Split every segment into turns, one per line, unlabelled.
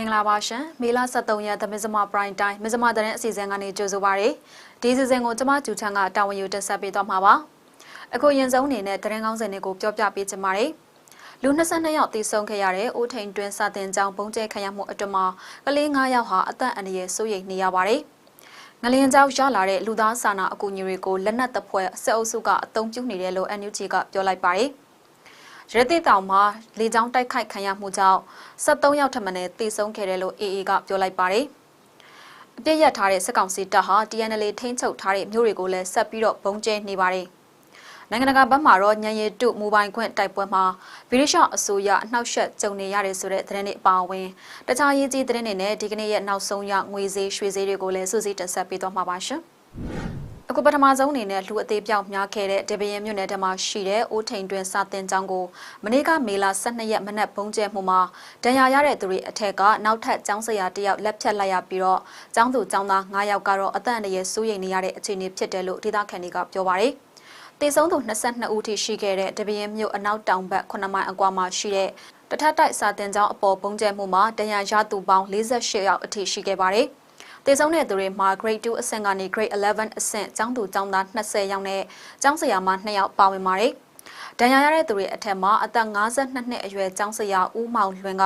င်္ဂလာပါရှင်မေလ23ရက်သမဇမပရိုင်တိုင်းမဇမသတင်းအစီအစဉ်ကနေကြိုဆိုပါရစေဒီစီစဉ်ကိုကျမကျူချန်ကတာဝန်ယူတက်ဆက်ပေးသွားမှာပါအခုရင်ဆုံးအနေနဲ့သတင်းကောင်းစင်တွေကိုပြောပြပေးချင်ပါတယ်လူ22ယောက်သေဆုံးခဲ့ရတဲ့အိုးထိန်တွင်စာတင်ကျောင်းပုံကျဲခံရမှုအတွင်းမှာကလေး9ယောက်ဟာအသက်အန္တရာယ်စိုးရိမ်နေရပါတယ်ငလျင်ကြောက်ရလာတဲ့လူသားစာနာအကူအညီတွေကိုလက်နက်တပ်ဖွဲ့စစ်အုပ်စုကအုံပြုနေတယ်လို့ NUG ကပြောလိုက်ပါတယ် ရတိတောင်မှာလေကြောင်းတိုက်ခိုက်ခံရမှုကြောင့်73ယောက်ထပ်မံတေဆုံးခဲ့တယ်လို့ AA ကပြောလိုက်ပါတယ်။အပြည့်ရထားတဲ့စစ်ကောင်စီတပ်ဟာ TNL ထိန်းချုပ်ထားတဲ့မြို့တွေကိုလည်းဆက်ပြီးတော့ပုံကျဲနေပါတယ်။နိုင်ငံတကာဘက်မှာတော့ညံရည်တုမိုဘိုင်းခွင့်တိုက်ပွဲမှာဗြိတိရှအစိုးရအနှောက်အယှက်ကြုံနေရတယ်ဆိုတဲ့သတင်းတွေအပါအဝင်တခြားရေးကြီးသတင်းတွေနဲ့ဒီကနေ့ရဲ့နောက်ဆုံးရငွေဈေးရွှေဈေးတွေကိုလည်းစူးစီးတင်ဆက်ပေးသွားမှာပါရှင်။ အခုပထမဆုံးအနေနဲ့လူအသေးပြောက်များခဲ့တဲ့ဒေဗရင်မြို့နယ်ထဲမှာရှိတဲ့အိုးထိန်တွင်စာတင်ကျောင်းကိုမနေ့ကမေလ12ရက်မနက်ပုံကျဲမှုမှာဒဏ်ရာရတဲ့သူတွေအထက်ကနောက်ထပ်ကျောင်းဆရာတယောက်လက်ဖြတ်လိုက်ရပြီးတော့ကျောင်းသူကျောင်းသား9ယောက်ကတော့အသက်အန္တရာယ်စိုးရိမ်နေရတဲ့အခြေအနေဖြစ်တယ်လို့ဒေသခံတွေကပြောပါတယ်။တေဆုံးသူ22ဦးထိရှိခဲ့တဲ့ဒေဗရင်မြို့အနောက်တောင်ဘက်9မိုင်အကွာမှာရှိတဲ့တထက်တိုက်စာတင်ကျောင်းအပေါ်ပုံကျဲမှုမှာဒဏ်ရာရသူပေါင်း48ယောက်အထိရှိခဲ့ပါတယ်။ တေဆုံးတဲ့သူတွေမှာ grade 2အဆင့်ကနေ grade 11အဆင့်ကျောင်းသူကျောင်းသား20ယောက်နဲ့ကျောင်းဆရာမ2ယောက်ပါဝင်ပါတယ်။ဒဏ်ရာရတဲ့သူတွေအထက်မှာအသက်52နှစ်အရွယ်ကျောင်းဆရာဦးမောင်လွင်က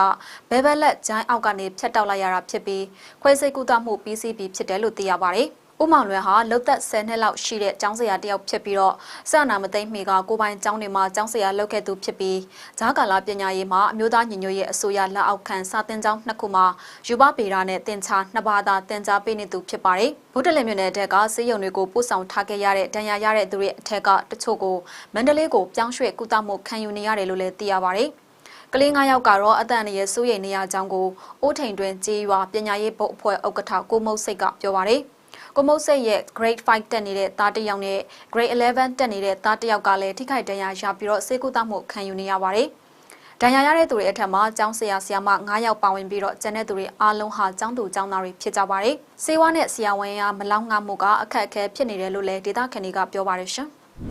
ဘဲဘက်လက်ဂျိုင်းအောက်ကနေဖြတ်တောက်လိုက်ရတာဖြစ်ပြီးခွဲစိတ်ကူတာမှုပြီးစီးပြီးဖြစ်တယ်လို့သိရပါတယ်။ ဦးမောင်လွင်ဟာလုတ်သက်10နှစ်လောက်ရှိတဲ့ကျောင်းဆရာတယောက်ဖြစ်ပြီးတော့စနာမသိမ့်မီကကိုပိုင်ကျောင်းတွေမှာကျောင်းဆရာလုပ်ခဲ့သူဖြစ်ပြီးဂျားကာလာပညာရေးမှာအမျိုးသားညီညွတ်ရေးအစိုးရလက်အောက်ခံစာသင်ကျောင်းနှစ်ခုမှာယူပပေရာနဲ့တင်ချာနှစ်ပါးသာတင်ကြားပေးနေသူဖြစ်ပါတယ်။ဗုဒ္ဓလင်မြို့နယ်တက်ကစေယုံတွေကိုပို့ဆောင်ထားခဲ့ရတဲ့ဒဏ်ရာရတဲ့သူတွေအထက်ကတချို့ကိုမန္တလေးကိုပြောင်းရွှေ့ကုသမှုခံယူနေရတယ်လို့လည်းသိရပါတယ်။ကလေး9ယောက်ကတော့အတန်အရဲ့စိုးရိမ်နေရကြောင်းကိုအိုးထိန်တွင်ကြေးရွာပညာရေးဘုတ်အဖွဲ့ဥက္ကဋ္ဌကိုမုတ်စိတ်ကပြောပါတယ်။ ကိုမုတ်ဆက်ရဲ့ grade 5တက်နေတဲ့သားတစ်ယောက်နဲ့ grade 11တက်နေတဲ့သားတစ်ယောက်ကလည်းထိခိုက်ဒဏ်ရာရပြီးတော့စေကူတမှုခံယူနေရပါတယ်။ဒဏ်ရာရတဲ့သူတွေအထက်မှာကျောင်းဆရာဆရာမ9ယောက်ပါဝင်ပြီးတော့ကျန်တဲ့သူတွေအားလုံးဟာကျောင်းသူကျောင်းသားတွေဖြစ်ကြပါတယ်။စေဝါနဲ့ဆရာဝန်ကမလောင်ငါမှုကအခက်အခဲဖြစ်နေတယ်လို့လည်းဒေသခံတွေကပြောပါတယ်ရှင်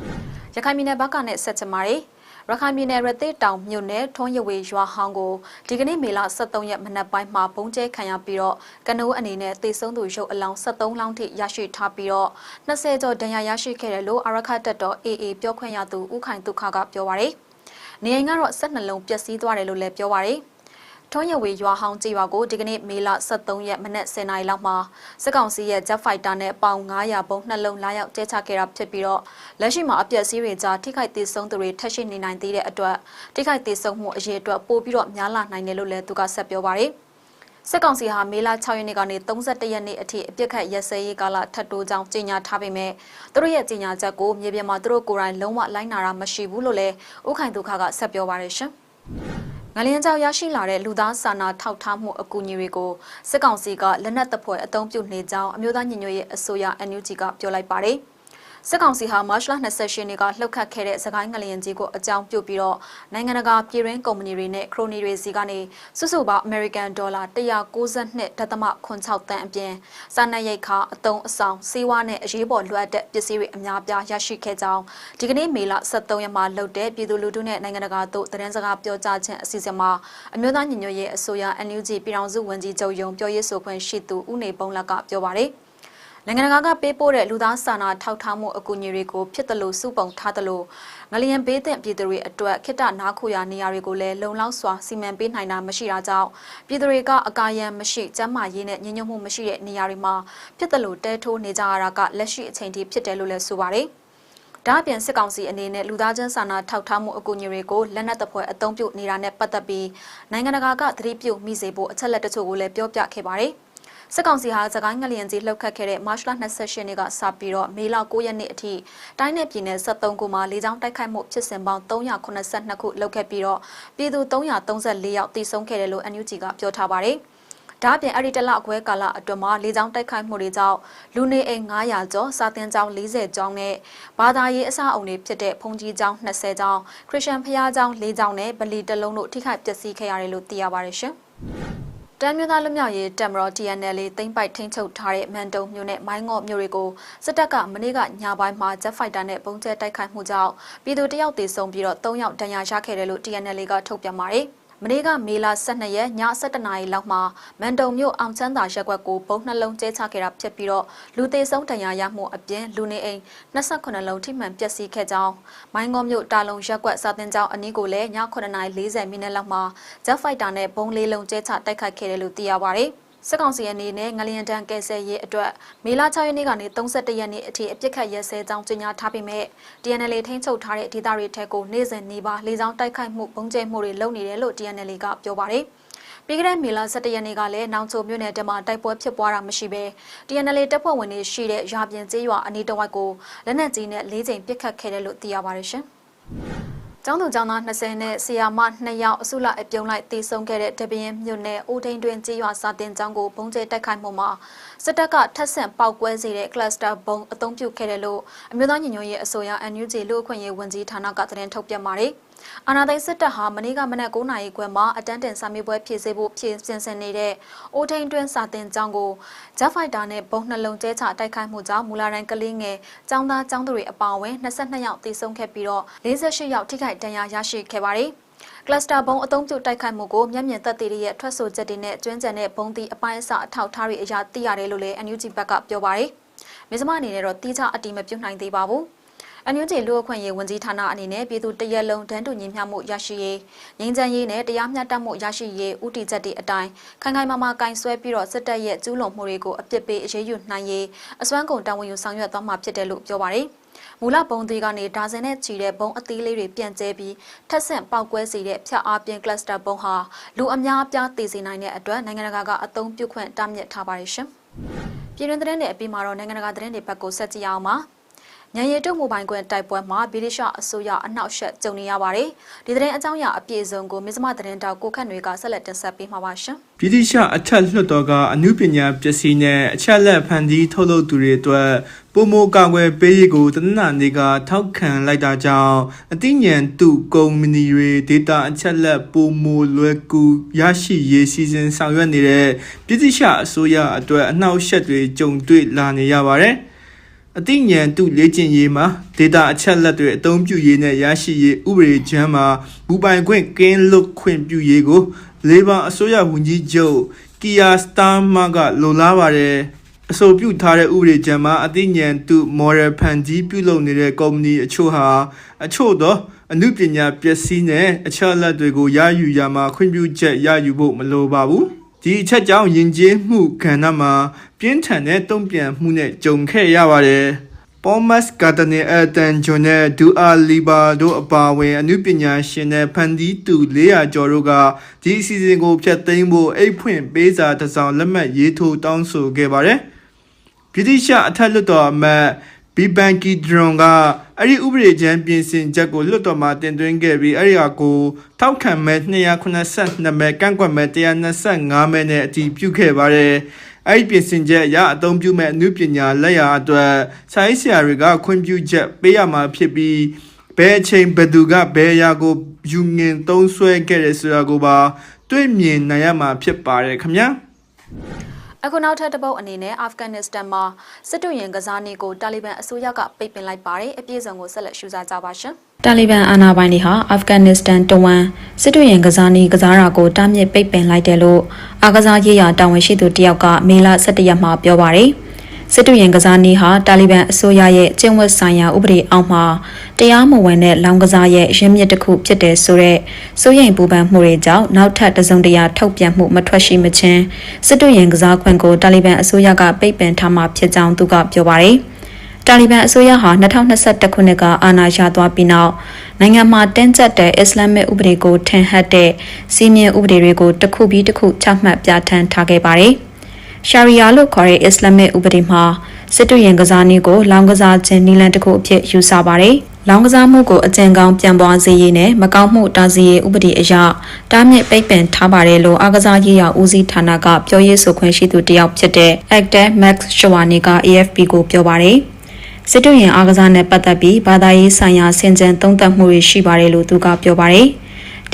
။ရခိုင်ပြည်နယ်ဘက်ကနဲ့ဆက်ချင်ပါတယ်။ ရခိုင်ပြည်နယ်ရသေးတောင်မြို့နယ်ထွန်းရဝေရွာဟောင်းကိုဒီကနေ့မေလ23ရက်မနက်ပိုင်းမှာပုံကျဲခံရပြီးတော့ကနိုးအနေနဲ့တေဆုံးသူရုပ်အလောင်း73လောင်းထိရရှိထားပြီးတော့20ကျော်ဒဏ်ရာရရှိခဲ့တယ်လို့အရခတ်တပ်တော် AA ပြောခွင့်ရသူဦးခိုင်ဒုက္ခကပြောပါရယ်နေအိမ်ကတော့12လုံးပျက်စီးသွားတယ်လို့လည်းပြောပါရယ် ထွန်းရဝေရွာဟောင်းကြေးရွာကိုဒီကနေ့မေလ23ရက်မနက်10:00နာရီလောက်မှာစစ်ကောင်စီရဲ့ Jet Fighter နဲ့ပေါင်900ဘုံနှလုံးလာရောက်ကျဲချခဲ့တာဖြစ်ပြီးတော့လက်ရှိမှာအပျက်စီးတွေကြားထိခိုက်ဒေဆုံးသူတွေထပ်ရှိနေနိုင်သေးတဲ့အတွက်ထိခိုက်ဒေဆုံးမှုအရေးအတွက်ပိုပြီးတော့များလာနိုင်တယ်လို့လည်းသူကဆက်ပြောပါရယ်စစ်ကောင်စီဟာမေလ6ရက်နေ့ကနေ31ရက်နေ့အထိအပြစ်ခတ်ရက်စဲရေးကာလထပ်တိုးကြောင်းကြေညာထားပေမဲ့သူတို့ရဲ့ကြေညာချက်ကိုမြေပြင်မှာသူတို့ကိုယ်တိုင်လုံးဝလိုက်နာတာမရှိဘူးလို့လည်းဥခိုင်ဒုက္ခကဆက်ပြောပါရရှင်။ ငလျင်ကြောင်ရရှိလာတဲ့လူသားစာနာထောက်ထားမှုအကူအညီတွေကိုစစ်ကောင်စီကလက်နက်တပ်ဖွဲ့အုံပြုနေကြောင်းအမျိုးသားညီညွတ်ရေးအစိုးရ NUG ကပြောလိုက်ပါတယ်။ စစ်ကောင်စီဟာမတ်လ28ရက်နေ့ကလှုပ်ခတ်ခဲ့တဲ့စကိုင်းငလျင်ကြီးကိုအကြောင်းပြုပြီးတော့နိုင်ငံတကာပြည်တွင်းကုမ္ပဏီတွေနဲ့ခရိုနီတွေစီကနေစုစုပေါင်း American Dollar 192.86တန်အပြင်စာနယ်ရိတ်ခါအတုံးအဆောင်စီးဝါးနဲ့အရေးပေါ်လိုအပ်တဲ့ပစ္စည်းတွေအများပြားရရှိခဲ့ကြောင်းဒီကနေ့မေလ23ရက်မှာလှုပ်တဲ့ပြည်သူလူထုနဲ့နိုင်ငံတကာတို့သတင်းစကားပြောကြားခြင်းအစီအစဉ်မှာအမျိုးသားညီညွတ်ရေးအစိုးရ NUG ပြည်ထောင်စုဝန်ကြီးချုပ်ယုံပြောရေးဆိုခွင့်ရှိသူဦးနေပုံလက်ကပြောပါတယ်။ နိုင်ငံတကာကပေးပို့တဲ့လူသားစာနာထောက်ထားမှုအကူအညီတွေကိုဖြစ်တယ်လို့စုပုံထားတယ်လို့ငလျင်ဘေးသင့်ပြည်သူတွေအတွက်ခိတနာခိုရာနေရာတွေကိုလည်းလုံလောက်စွာစီမံပေးနိုင်တာမရှိတာကြောင့်ပြည်သူတွေကအကာရန်မရှိကျန်းမာရေးနဲ့ညဉ့်ညွတ်မှုမရှိတဲ့နေရာတွေမှာဖြစ်တယ်လို့တဲထိုးနေကြရတာကလက်ရှိအချိန်ထိဖြစ်တယ်လို့လည်းဆိုပါတယ်ဒါအပြင်စစ်ကောင်စီအနေနဲ့လူသားချင်းစာနာထောက်ထားမှုအကူအညီတွေကိုလက်နက်တပွဲအုံပြုနေတာနဲ့ပတ်သက်ပြီးနိုင်ငံတကာကသတိပြုမိစေဖို့အချက်လက်တချို့ကိုလည်းပြောပြခဲ့ပါတယ်။ စစ်ကောင်စီဟာစကိုင်းငလျင်ကြီးလှုပ်ခတ်ခဲ့တဲ့မတ်လ28ရက်နေ့ကစပြီးတော့မေလ9ရက်နေ့အထိတိုင်းနယ်ပြည်နယ်73ခုမှာလေကြောင်းတိုက်ခိုက်မှုဖြစ်စဉ်ပေါင်း382ခုလုပ်ခဲ့ပြီးတော့ပြည်သူ334ယောက်တိစုံခဲ့တယ်လို့ NUG ကပြောထားပါတယ်။ဒါ့အပြင်အဲ့ဒီတလအခွဲကာလအတွင်းမှာလေကြောင်းတိုက်ခိုက်မှုတွေကြောင့်လူနေအိမ်900ကျော်စာတင်ကျောင်း40ကျောင်းနဲ့ဘာသာရေးအဆောက်အုံတွေဖြစ်တဲ့ဘုံကြီးကျောင်း20ကျောင်းခရစ်ယာန်ဘုရားကျောင်း4ကျောင်းနဲ့ဗလီတစ်လုံးတို့ထိခိုက်ပျက်စီးခဲ့ရတယ်လို့သိရပါတယ်ရှင်။ တမ်းမျိုးသားလူမျိုးရေးတက်မတော် TNL သိမ့်ပိုက်ထိန်းချုပ်ထားတဲ့မန်တုံမြို့နဲ့မိုင်းငေါ့မြို့တွေကိုစစ်တပ်ကမနေ့ကညပိုင်းမှာ Jet Fighter နဲ့ပုံကျဲတိုက်ခိုက်မှုကြောင့်ပြည်သူတယောက်သေဆုံးပြီးတော့၃ယောက်ဒဏ်ရာရခဲ့တယ်လို့ TNL ကထုတ်ပြန်ပါတယ်။ မမနေ့ကမေလ12ရက်ည7:00နာရီလောက်မှာမန်တုံမြို့အောင်ချမ်းသာရက်ကွက်ကိုပုံနှလုံးကျဲချခဲ့တာဖြစ်ပြီးတော့လူသေးဆုံးတရားရမှုအပြင်လူနေအိမ်28လုံးထိမှန်ပျက်စီးခဲ့ကြောင်းမိုင်းငေါမြို့တာလုံရက်ကွက်စာတင်ကျောင်းအနီးကိုလည်းည9:40မိနစ်လောက်မှာဂျက်ဖိုက်တာနဲ့ဘုံလေးလုံးကျဲချတိုက်ခိုက်ခဲ့တယ်လို့သိရပါဗျ။ စစ်ကောင်စီအနေနဲ့ငလျင်တန်းကဲဆယ်ရေးအတွက်မေလ6ရက်နေ့ကနေ31ရက်နေ့အထိအပြစ်ခတ်ရဲစဲကြောင်းကြေညာထားပေမဲ့ TNL ထိန်းချုပ်ထားတဲ့ဒေသတွေထက်ကိုနေ့စဉ်နေပါလေကြောင်းတိုက်ခိုက်မှုပုံကျဲမှုတွေလုပ်နေတယ်လို့ TNL ကပြောပါတယ်။ပြီးခဲ့တဲ့မေလ17ရက်နေ့ကလည်းနောင်ချိုမြို့နယ်တမှာတိုက်ပွဲဖြစ်ပွားတာမရှိဘဲ TNL တပ်ဖွဲ့ဝင်တွေရှိတဲ့ရာပြင်ကျေးရွာအနီးတစ်ဝိုက်ကိုလက်နက်ကြီးနဲ့၄ချိန်ပစ်ခတ်ခဲ့တယ်လို့သိရပါတယ်ရှင်။ ကျောင်းသူကျောင်းသား20နဲ့ဆီယာမ2ယောက်အစုလိုက်အပြုံလိုက်တည်ဆုံခဲ့တဲ့တပင်းမြို့နယ်ဦးထိန်တွင်ကြေးရွာစာတင်ကျောင်းကိုပုံကျဲတိုက်ခိုက်မှုမှာစစ်တပ်ကထပ်ဆင့်ပောက်ကွဲစေတဲ့ cluster ဘုံအုံပြုခဲ့တယ်လို့အမျိုးသားညီညွတ်ရေးအစိုးရ NUG လူ့အခွင့်အရေးဝန်ကြီးဌာနကသတင်းထုတ်ပြန်ပါတယ်။ အာနာသိန်းစစ်တပ်ဟာမနေ့ကမနက်9:00နာရီခွဲမှာအတန်းတင်စာမေးပွဲဖြည့်ဆည်းဖို့ဖြည့်ပြင်ဆင်နေတဲ့အိုထိန်တွင်းစာတင်ကျောင်းကိုဂျက်ဖိုက်တာနဲ့ဘုံနှလုံးကျဲချတိုက်ခိုက်မှုကြောင့်မူလာတိုင်းကလေးငယ်ကျောင်းသားကျောင်းသူတွေအပါအဝင်22ယောက်သေဆုံးခဲ့ပြီးတော့48ယောက်ထိခိုက်ဒဏ်ရာရရှိခဲ့ပါတယ်။ကလစတာဘုံအုံပြုတ်တိုက်ခိုက်မှုကိုမျက်မြင်သက်သေတွေရဲ့ထွက်ဆိုချက်တွေနဲ့ကျွမ်းကျန်တဲ့ဘုံတီအပိုင်းအစအထောက်ထားတွေအရာသိရတယ်လို့လည်း NUG ဘက်ကပြောပါတယ်။မြစမအနေနဲ့တော့တီးခြားအတိမပြုတ်နိုင်သေးပါဘူး။ အန်ယူဂျီလူ့အခွင့်အရေးဝန်ကြီးဌာနအနေနဲ့ပြည်သူတရက်လုံးတန်းတူညီမျှမှုရရှိရေးငြိမ်းချမ်းရေးနဲ့တရားမျှတမှုရရှိရေးဥတီချက်တွေအတိုင်းခိုင်ခိုင်မာမာကင်ဆွဲပြီးတော့စစ်တပ်ရဲ့ကျူးလွန်မှုတွေကိုအပြစ်ပေးအရေးယူနိုင်ရေးအစွမ်းကုန်တာဝန်ယူဆောင်ရွက်သွားမှာဖြစ်တယ်လို့ပြောပါတယ်။မူလဘုံသေးကနေဒါဇင်နဲ့ချီတဲ့ဘုံအသီးလေးတွေပြန့်ကျဲပြီးထက်ဆင့်ပေါက်ကွဲစေတဲ့ဖြတ်အားပြင်းကလစတာဘုံဟာလူအများအပြားတည်စေနိုင်တဲ့အတွက်နိုင်ငံတကာကအသုံးပြုခွင့်တားမြစ်ထားပါတယ်ရှင်။ပြည်တွင်းသတင်းတွေအပြီးမှာတော့နိုင်ငံတကာသတင်းတွေဘက်ကိုဆက်ကြည့်အောင်ပါ။ ညံရည်တုတ်မိုဘိုင်းကွန်တိုက်ပွဲမှာဗီဒီရှအစိုးရအနှောက်အယှက်ကြုံနေရပါတယ်။ဒီသတင်းအကြောင်းအရာအပြည့်စုံကိုမြစမသတင်းတောက်ကိုခန့်တွေကဆက်လက်တင်ဆက်ပေးမှာပါရှင်။
ဗီဒီရှအထက်လွှတ်တော်ကအမှုပညာပစ္စည်းနဲ့အချက်လက်ဖန်တီးထုတ်လုပ်သူတွေအတွက်ပုံမကာကွယ်ပေးရေးကိုတနင်္လာနေ့ကထောက်ခံလိုက်တာကြောင့်အသိဉာဏ်သူကုမ္ပဏီတွေဒေတာအချက်လက်ပုံမလွယ်ကူရရှိရေးစီစဉ်ဆောင်ရွက်နေတဲ့ပြည်သူ့ရှအစိုးရအတွက်အနှောက်အယှက်တွေကြုံတွေ့လာနေရပါတယ်။ အသိဉာဏ်တုလေ့ကျင့်ရေးမှာ data အချက်လက်တွေအသုံးပြုရေးနဲ့ရရှိရေးဥပဒေချမ်းမှာဘူပိုင်ခွင့်ကင်းလွတ်ခွင့်ပြုရေးကို Labor အစိုးရဝန်ကြီးချုပ်ကီယာစတာမာကလိုလားပါတယ်အဆိုပြုထားတဲ့ဥပဒေချမ်းမှာအသိဉာဏ်တု model ဖန်တီးပြုလုပ်နေတဲ့ကုမ္ပဏီအချို့ဟာအချို့သောအမှုပညာပစ္စည်းနဲ့အချက်လက်တွေကိုရယူရမှာခွင့်ပြုချက်ရယူဖို့မလိုပါဘူး ဒီအချက်ကြောင့်ယဉ်ကျေးမှုကဏ္ဍမှာပြင်းထန်တဲ့တုံ့ပြန်မှုနဲ့ကြုံခဲ့ရပါတယ်။ Thomas Gardner Elton John နဲ့ Dua Lipa တို့အပါအဝင်အမှုပညာရှင်နဲ့ဖန်တီးသူ400ကျော်တို့ကဒီအစီအစဉ်ကိုဖျက်သိမ်းဖို့အိတ်ဖွင့်ပေးစာတစ်စောင်လက်မှတ်ရေးထိုးတောင်းဆိုခဲ့ပါတယ်။ဗြိတိရှအထက်လွှတ်တော်အမတ် ဘီဘန်ကီဒရွန်ကအဲ့ဒီဥပဒေချမ်းပြင်ဆင်ချက်ကိုလွှတ်တော်မှာတင်သွင်းခဲ့ပြီးအဲ့ဒီဟာကိုထောက်ခံမဲ့282မဲကန့်ကွက်မဲ့125မဲနဲ့အတည်ပြုခဲ့ပါတယ်အဲ့ဒီပြင်ဆင်ချက်အရအသုံးပြုမဲ့အမှုပညာလက်ရာအတွက်ဆိုင်းဆရာတွေကခွင့်ပြုချက်ပေးရမှာဖြစ်ပြီးဘယ်အချိန်ဘယ်သူကဘယ်အရာကိုယူငင်သုံးဆွဲခဲ့တယ်ဆိုတာကိုပါတွေ့မြင်နိုင်ရမှာဖြစ်ပါတယ်ခင်ဗျာ
အခုနောက်ထပ်တစ်ပုတ်အနေနဲ့အာဖဂန်နစ္စတန်မှာစစ်တူရင်ကစားနည်းကိုတာလီဘန်အစိုးရကပိတ်ပင်လိုက်ပါတယ်အပြည့်စုံကိုဆက်လက်ရှုစားကြပါရှင်တာလီဘန်အာဏာပိုင်တွေဟာအာဖဂန်နစ္စတန်တဝန်စစ်တူရင်ကစားနည်းကစားတာကိုတားမြစ်ပိတ်ပင်လိုက်တယ်လို့အာကစားရေးရာတာဝန်ရှိသူတယောက်ကမေလ17ရက်မှာပြောပါတယ်။ စစ်တူရင်ကစားနည်းဟာတာလီဘန်အစိုးရရဲ့ကျင့်ဝတ်ဆိုင်ရာဥပဒေအောက်မှာတရားမဝင်တဲ့လောင်ကစားရဲ့ရင်းမြစ်တစ်ခုဖြစ်တယ်ဆိုတဲ့စိုးရိမ်ပူပန်မှုတွေကြောင့်နောက်ထပ်တစုံတရာထုတ်ပြန်မှုမထွက်ရှိမချင်းစစ်တူရင်ကစားခွင့်ကိုတာလီဘန်အစိုးရကပိတ်ပင်ထားမှာဖြစ်ကြောင်းသူကပြောပါတယ်။တာလီဘန်အစိုးရဟာ2021ခုနှစ်ကအာဏာရသွားပြီးနောက်နိုင်ငံမှာတင်းကျပ်တဲ့အစ္စလာမစ်ဥပဒေကိုထင်ဟပ်တဲ့စီမင်းဥပဒေတွေကိုတစ်ခုပြီးတစ်ခုချမှတ်ပြဋ္ဌာန်းထားခဲ့ပါတယ်။ ရှာရီယာလို့ခေါ်တဲ့အစ္စလာမစ်ဥပဒေမှာစစ်တူရင်ကစားနည်းကိုလောင်ကစားခြင်းနည်းလမ်းတစ်ခုအဖြစ်ယူဆပါတယ်။လောင်ကစားမှုကိုအကြံကောင်းပြန်ပွားစေရေးနဲ့မကောင်းမှုတာစီရေးဥပဒေအရတားမြစ်ပိတ်ပင်ထားပါတယ်လို့အားကစားရေးရာဦးစီးဌာနကပြောရေးဆိုခွင့်ရှိသူတယောက်ဖြစ်တဲ့ Actor Max Shawani က AFP ကိုပြောပါတယ်။စစ်တူရင်အားကစားနဲ့ပတ်သက်ပြီးဘာသာရေးဆိုင်ရာဆင်ခြင်သုံးသပ်မှုတွေရှိပါတယ်လို့သူကပြောပါတယ်။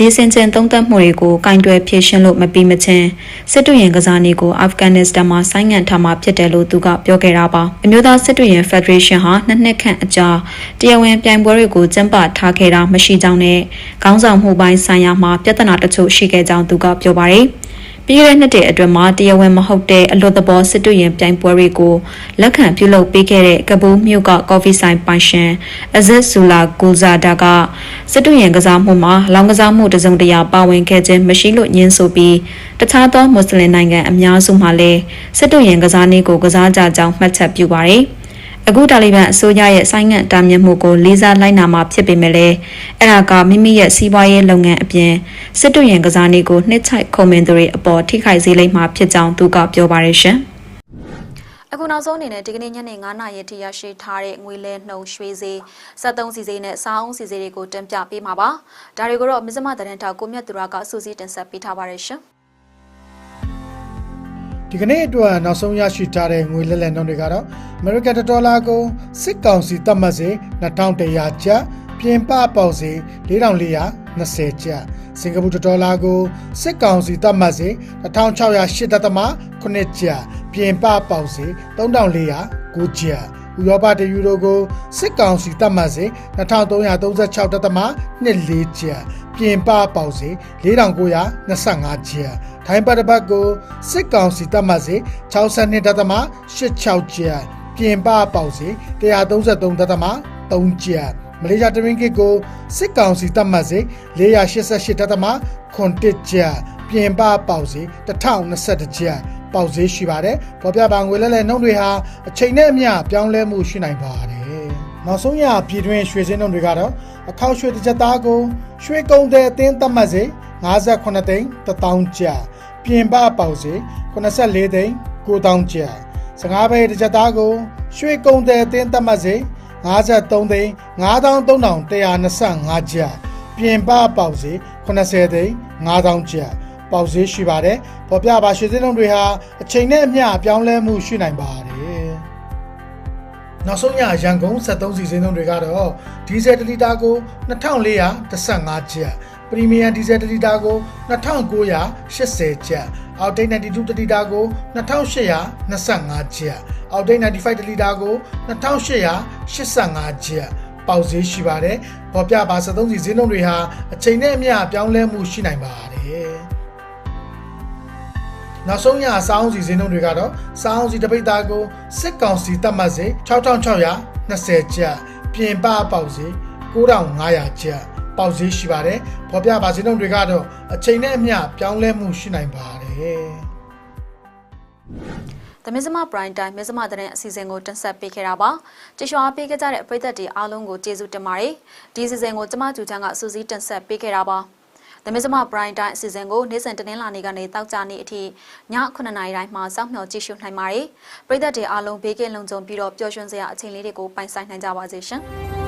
ဒီစင်ကျင်သုံးသပ်မှုတွေကိုကင်တွယ်ဖြေရှင်းလို့မပြီးမချင်းစစ်တူရင်ကစားနည်းကိုအာဖဂန်နစ္စတန်မှာဆိုင်းငံ့ထားမှာဖြစ်တယ်လို့သူကပြောခဲ့တာပါအမျိုးသားစစ်တူရင်ဖက်ဒရေးရှင်းဟာနှစ်နှစ်ခန့်အကြာတရားဝင်ပြိုင်ပွဲတွေကိုကျင်းပထားခဲ့တာမရှိကြောင်းနဲ့ခေါင်းဆောင်မှုပိုင်းဆိုင်ရာမှာပြဿနာတချို့ရှိခဲ့ကြောင်းသူကပြောပါတယ် ပြီးခဲ့တဲ့နှစ်တည်းအတွင်းမှာတရားဝင်မဟုတ်တဲ့အလွတ်သဘောစစ်တူရင်ပြိုင်ပွဲတွေကိုလက်ခံပြုလုပ်ပေးခဲ့တဲ့ကပူးမြို့ကကော်ဖီဆိုင်ပိုင်ရှင်အဇက်ဆူလာဂူဇာဒါကစစ်တူရင်ကစားမှုမှာလောင်ကစားမှုတစုံတရာပါဝင်ခဲ့ခြင်းမရှိလို့ညင်းဆိုပြီးတခြားသောမွတ်စလင်နိုင်ငံအများစုမှာလည်းစစ်တူရင်ကစားနည်းကိုကစားကြကြောင်းမှတ်ချက်ပြုပါတယ်။ အခုတာလီဘန်အစိုးရရဲ့ဆိုင်းငံ့တာမြင့်မှုကိုလေးစားလိုက်နာမှာဖြစ်ပေမဲ့လည်းအဲ့ဒါကမိမိရဲ့စီးပွားရေးလုပ်ငန်းအပြင်စစ်တူရင်ကစားနည်းကိုနှစ်ချိုက်ခုံမင်သူတွေအပေါ်ထိခိုက်စေလိမ့်မှာဖြစ်ကြောင်းသူကပြောပါရရှင်။အခုနောက်ဆုံးအနေနဲ့ဒီကနေ့ညနေ9:00နာရီထိရရှိထားတဲ့ငွေလဲနှုံရွှေစီ73စီစီနဲ့စောင်းစီစီတွေကိုတင်ပြပေးမှာပါ။ဒါတွေကိုတော့မြစမတရင်ထောက်ကိုမြတ်သူရကစူးစီးတင်ဆက်ပေးထားပါရရှင်။
ဒီကနေ့အတွက်နောက်ဆုံးရရှိထားတဲ့ငွေလက်လက်နှုန်းတွေကတော့ American ဒေါ်လာကိုစစ်ကောင်စီသတ်မှတ်စေ2100ကျပ်ပြင်ပပေါက်စေ4420ကျပ်စင်ကာပူဒေါ်လာကိုစစ်ကောင်စီသတ်မှတ်စေ1608.8ကျပ်ပြင်ပပေါက်စေ3409ကျပ် ဥရောပတယူရိုကိုစစ်ကောင်စီသတ်မှတ်စေ2336.24ကျပ်ပြင်ပပေါက်စေ4925ကျပ်ထိုင်းပတ်တပတ်ကိုစစ်ကောင်စီတပ်မှတ်စေ62.86ကျပ်ပြင်ပပေါက်စေ133.3ကျပ်မလေးရှားတရင်းကစ်ကိုစစ်ကောင်စီတပ်မှတ်စေ488.9ကျပ်ပြင်ပပေါက်စေ1021ကျပ် ပေါက်ဈေးရှိပါတယ်။ပေါ်ပြပါငွေလဲလဲနှုန်းတွေဟာအချိန်နဲ့အမျှပြောင်းလဲမှုရှိနိုင်ပါတယ်။နောက်ဆုံးရပြည်တွင်းရွှေစင်းနှုန်းတွေကတော့အခောက်ရွှေတစ်ချက်သားကိုရွှေကုံတဲ့အသင်းသတ်မှတ်စေ58သိန်း1000ကျပ်ပြင်ပပေါက်စေ84သိန်း9000ကျပ်15ဘဲတစ်ချက်သားကိုရွှေကုံတဲ့အသင်းသတ်မှတ်စေ53သိန်း9325ကျပ်ပြင်ပပေါက်စေ80သိန်း9000ကျပ် ပေါက်ဈေးရှိပါတယ်။ပေါ်ပြပါရွှေစင်းလုံးတွေဟာအချိန်နဲ့အမျှပြောင်းလဲမှုရှိနိုင်ပါတယ်။နောက်ဆုံးညရန်ကုန်73စီစင်းလုံးတွေကတော့ဒီဇယ်1လီတာကို2415ကျပ်ပရီမီယံဒီဇယ်1လီတာကို2980ကျပ်အောက်တိတ်92တလီတာကို2825ကျပ်အောက်တိတ်95တလီတာကို2885ကျပ်ပေါက်ဈေးရှိပါတယ်။ပေါ်ပြပါ73စီဈေးနှုန်းတွေဟာအချိန်နဲ့အမျှပြောင်းလဲမှုရှိနိုင်ပါတယ်။ နောက်ဆုံးရစောင်းစီဈေးနှုန်းတွေကတော့စောင်းစီတပိတ်သားကိုစစ်ကောင်စီတတ်မှတ်စေ6620ကျပ်ပြင်ပပေါက်စေ9500ကျပ်ပေါက်ဈေးရှိပါတယ်။ဖော်ပြပါဈေးနှုန်းတွေကတော့အချိန်နဲ့အမျှပြောင်းလဲမှုရှိနိုင်ပါတယ်။
သမင်းစမပရိုင်တိုင်းမင်းစမတဲ့အစီအစဉ်ကိုတင်ဆက်ပေးခဲ့တာပါကြည့်ရှုအားပေးကြတဲ့ပရိသတ်တွေအားလုံးကိုကျေးဇူးတင်ပါတယ်ဒီအစီအစဉ်ကိုကျမကျူချန်းကစူးစီးတင်ဆက်ပေးခဲ့တာပါ သမင်းစမပရိုင်တိုင်းအစီအစဉ်ကိုနေ့စဉ်တနင်္လာနေ့ကနေတောက်ကြနေ့အထိည9:00နာရီတိုင်းမှာစောင့်မျှော်ကြည့်ရှုနိုင်ပါတယ်ပရိသတ်တွေအားလုံးဘေးကင်းလုံခြုံပြီးတော့ပျော်ရွှင်စရာအချိန်လေးတွေကိုပိုင်ဆိုင်နိုင်ကြပါစေရှင်